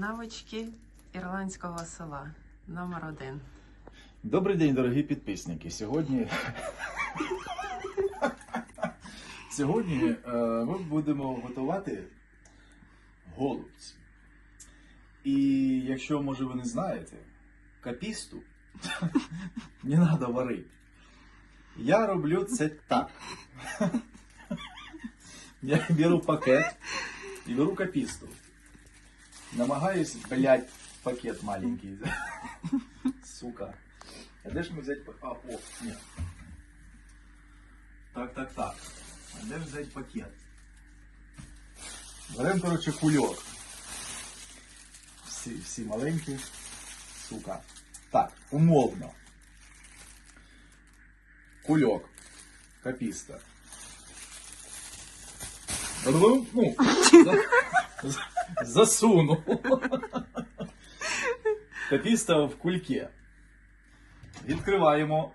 Навички ірландського села номер один. Добрий день, дорогі підписники. Сьогодні. Сьогодні е, ми будемо готувати голубці. І якщо, може, ви не знаєте, капісту не треба варити. Я роблю це так. Я беру пакет і беру капісту. Намагаюсь, блядь, пакет маленький. Сука. А де ж ми взяти пакет? А, о, ні. Так, так, так. А де ж взяти пакет? Беремо, коротше, кульок. Всі, всі маленькі. Сука. Так, умовно. Кульок. Капіста. Ну, за- за- засуну. Капіста в кульке. Відкриваємо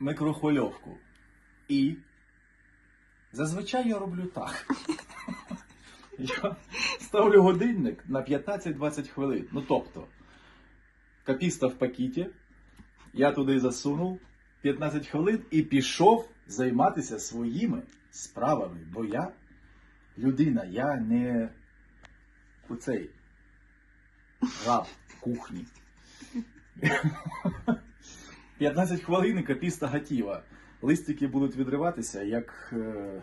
микрохвильовку. І зазвичай я роблю так. Я ставлю годинник на 15-20 хвилин. Ну тобто, капіста в пакеті, я туди засунув 15 хвилин і пішов займатися своїми справами. Бо я людина, я не оцей раб кухні. 15 хвилин і капіста готова. Листики будуть відриватися, як. е,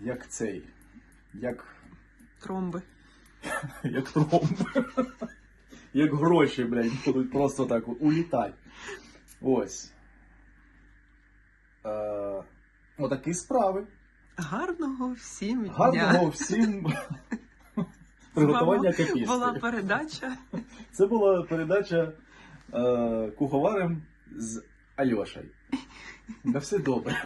Як цей. Як. Тромби. Як тромб. Як гроші, блядь, будуть просто так улітати. Ось. Е, Отакі справи. Гарного всім дня. Гарного всім приготування капісти. Була передача. Це була передача е, куховарем з Альошею. На все добре.